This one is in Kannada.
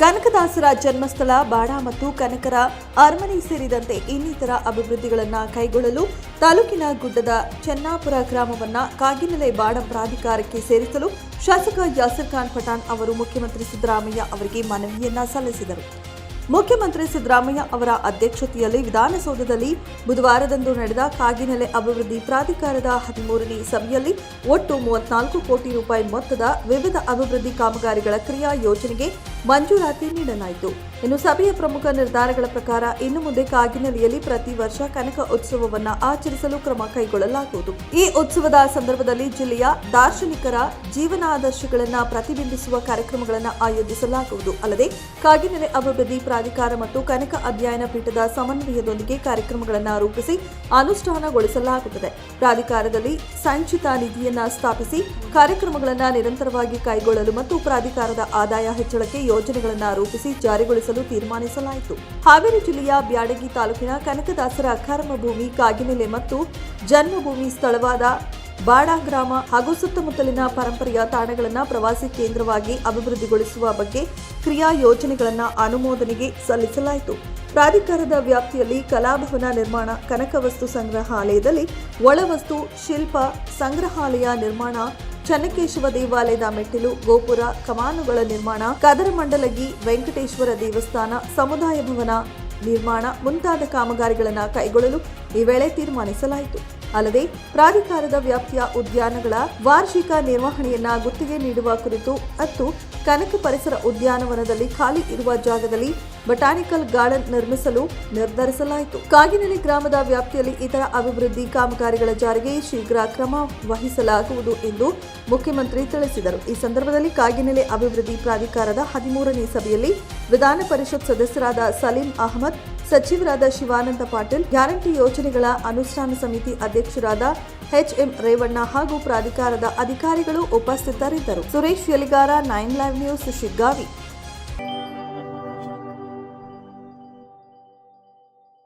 ಕನಕದಾಸರ ಜನ್ಮಸ್ಥಳ, ಬಾಡ ಮತ್ತು ಕನಕರ ಅರಮನೆ ಸೇರಿದಂತೆ ಇನ್ನಿತರ ಅಭಿವೃದ್ಧಿಗಳನ್ನು ಕೈಗೊಳ್ಳಲು ತಾಲೂಕಿನ ಗುಡ್ಡದ ಚೆನ್ನಾಪುರ ಗ್ರಾಮವನ್ನ ಕಾಗಿನೆಲೆ ಬಾಡ ಪ್ರಾಧಿಕಾರಕ್ಕೆ ಸೇರಿಸಲು ಶಾಸಕ ಯಾಸರ್ ಖಾನ್ ಪಠಾಣ್ ಅವರು ಮುಖ್ಯಮಂತ್ರಿ ಸಿದ್ದರಾಮಯ್ಯ ಅವರಿಗೆ ಮನವಿಯನ್ನ ಸಲ್ಲಿಸಿದರು. ಮುಖ್ಯಮಂತ್ರಿ ಸಿದ್ದರಾಮಯ್ಯ ಅವರ ಅಧ್ಯಕ್ಷತೆಯಲ್ಲಿ ವಿಧಾನಸೌಧದಲ್ಲಿ ಬುಧವಾರದಂದು ನಡೆದ ಕಾಗಿನೆಲೆ ಅಭಿವೃದ್ಧಿ ಪ್ರಾಧಿಕಾರದ ಹದಿಮೂರನೇ ಸಭೆಯಲ್ಲಿ ಒಟ್ಟು ಮೂವತ್ನಾಲ್ಕು ಕೋಟಿ ರೂಪಾಯಿ ಮೊತ್ತದ ವಿವಿಧ ಅಭಿವೃದ್ಧಿ ಕಾಮಗಾರಿಗಳ ಕ್ರಿಯಾ ಯೋಜನೆಗೆ ಮಂಜೂರಾತಿ ನೀಡಲಾಯಿತು. ಇನ್ನು ಸಭೆಯ ಪ್ರಮುಖ ನಿರ್ಧಾರಗಳ ಪ್ರಕಾರ ಇನ್ನು ಮುಂದೆ ಕಾಗಿನೆಲೆಯಲ್ಲಿ ಪ್ರತಿ ವರ್ಷ ಕನಕ ಉತ್ಸವವನ್ನ ಆಚರಿಸಲು ಕ್ರಮ ಕೈಗೊಳ್ಳಲಾಗುವುದು. ಈ ಉತ್ಸವದ ಸಂದರ್ಭದಲ್ಲಿ ಜಿಲ್ಲೆಯ ದಾರ್ಶನಿಕರ ಜೀವನಾದರ್ಶಗಳನ್ನು ಪ್ರತಿಬಿಂಬಿಸುವ ಕಾರ್ಯಕ್ರಮಗಳನ್ನು ಆಯೋಜಿಸಲಾಗುವುದು. ಅಲ್ಲದೆ, ಕಾಗಿನೆಲೆ ಅಭಿವೃದ್ಧಿ ಪ್ರಾಧಿಕಾರ ಮತ್ತು ಕನಕ ಅಧ್ಯಯನ ಪೀಠದ ಸಮನ್ವಯದೊಂದಿಗೆ ಕಾರ್ಯಕ್ರಮಗಳನ್ನು ರೂಪಿಸಿ ಅನುಷ್ಠಾನಗೊಳಿಸಲಾಗುತ್ತದೆ. ಪ್ರಾಧಿಕಾರದಲ್ಲಿ ಸಂಚಿತ ನಿಧಿಯನ್ನ ಸ್ಥಾಪಿಸಿ ಕಾರ್ಯಕ್ರಮಗಳನ್ನು ನಿರಂತರವಾಗಿ ಕೈಗೊಳ್ಳಲು ಮತ್ತು ಪ್ರಾಧಿಕಾರದ ಆದಾಯ ಹೆಚ್ಚಳಕ್ಕೆ ಯೋಜನೆಗಳನ್ನು ರೂಪಿಸಿ ಜಾರಿಗೊಳಿಸಲು ತೀರ್ಮಾನಿಸಲಾಯಿತು. ಹಾವೇರಿ ಜಿಲ್ಲೆಯ ಬ್ಯಾಡಗಿ ತಾಲೂಕಿನ ಕನಕದಾಸರ ಅಕ್ರಮ ಭೂಮಿ ಕಾಗಿನೆಲೆ ಮತ್ತು ಜನ್ಮಭೂಮಿ ಸ್ಥಳವಾದ ಬಾಡ ಗ್ರಾಮ ಹಾಗೂ ಸುತ್ತಮುತ್ತಲಿನ ಪರಂಪರೆಯ ತಾಣಗಳನ್ನು ಪ್ರವಾಸಿ ಕೇಂದ್ರವಾಗಿ ಅಭಿವೃದ್ಧಿಗೊಳಿಸುವ ಬಗ್ಗೆ ಕ್ರಿಯಾ ಯೋಜನೆಗಳನ್ನು ಅನುಮೋದನೆಗೆ ಸಲ್ಲಿಸಲಾಯಿತು. ಪ್ರಾಧಿಕಾರದ ವ್ಯಾಪ್ತಿಯಲ್ಲಿ ಕಲಾಭವನ ನಿರ್ಮಾಣ, ಕನಕವಸ್ತು ಸಂಗ್ರಹಾಲಯದಲ್ಲಿ ಒಳವಸ್ತು, ಶಿಲ್ಪ, ಸಂಗ್ರಹಾಲಯ ನಿರ್ಮಾಣ ಚನ್ನಕೇಶವ ದೇವಾಲಯದ ಮೆಟ್ಟಿಲು, ಗೋಪುರ, ಕಮಾನುಗಳ ನಿರ್ಮಾಣ ಕದರಮಂಡಲಗಿ ವೆಂಕಟೇಶ್ವರ ದೇವಸ್ಥಾನ, ಸಮುದಾಯ ಭವನ ನಿರ್ಮಾಣ ಮುಂತಾದ ಕಾಮಗಾರಿಗಳನ್ನು ಕೈಗೊಳ್ಳಲು ಈ ವೇಳೆ ತೀರ್ಮಾನಿಸಲಾಯಿತು. ಅಲ್ಲದೆ ಪ್ರಾಧಿಕಾರದ ವ್ಯಾಪ್ತಿಯ ಉದ್ಯಾನಗಳ ವಾರ್ಷಿಕ ನಿರ್ವಹಣೆಯನ್ನ ಗುತ್ತಿಗೆ ನೀಡುವ ಕುರಿತು ಮತ್ತು ಕನಕ ಪರಿಸರ ಉದ್ಯಾನವನದಲ್ಲಿ ಖಾಲಿ ಇರುವ ಜಾಗದಲ್ಲಿ ಬಟಾನಿಕಲ್ ಗಾರ್ಡನ್ ನಿರ್ಮಿಸಲು ನಿರ್ಧರಿಸಲಾಯಿತು. ಕಾಗಿನೆಲೆ ಗ್ರಾಮದ ವ್ಯಾಪ್ತಿಯಲ್ಲಿ ಇತರ ಅಭಿವೃದ್ಧಿ ಕಾಮಗಾರಿಗಳ ಜಾರಿಗೆ ಶೀಘ್ರ ಕ್ರಮ ವಹಿಸಲಾಗುವುದು ಎಂದು ಮುಖ್ಯಮಂತ್ರಿ ತಿಳಿಸಿದರು. ಈ ಸಂದರ್ಭದಲ್ಲಿ ಕಾಗಿನೆಲೆ ಅಭಿವೃದ್ಧಿ ಪ್ರಾಧಿಕಾರದ ಹದಿಮೂರನೇ ಸಭೆಯಲ್ಲಿ ವಿಧಾನ ಪರಿಷತ್ ಸದಸ್ಯರಾದ ಸಲೀಂ ಅಹಮದ್, ಸಚಿವರಾದ ಶಿವಾನಂದ ಪಾಟೀಲ್, ಗ್ಯಾರಂಟಿ ಯೋಜನೆಗಳ ಅನುಷ್ಠಾನ ಸಮಿತಿ ಅಧ್ಯಕ್ಷರಾದ ಎಚ್ಎಂ ರೇವಣ್ಣ ಹಾಗೂ ಪ್ರಾಧಿಕಾರದ ಅಧಿಕಾರಿಗಳು ಉಪಸ್ಥಿತರಿದ್ದರು. Suresh Yaligar, nine live news, Shiggavi.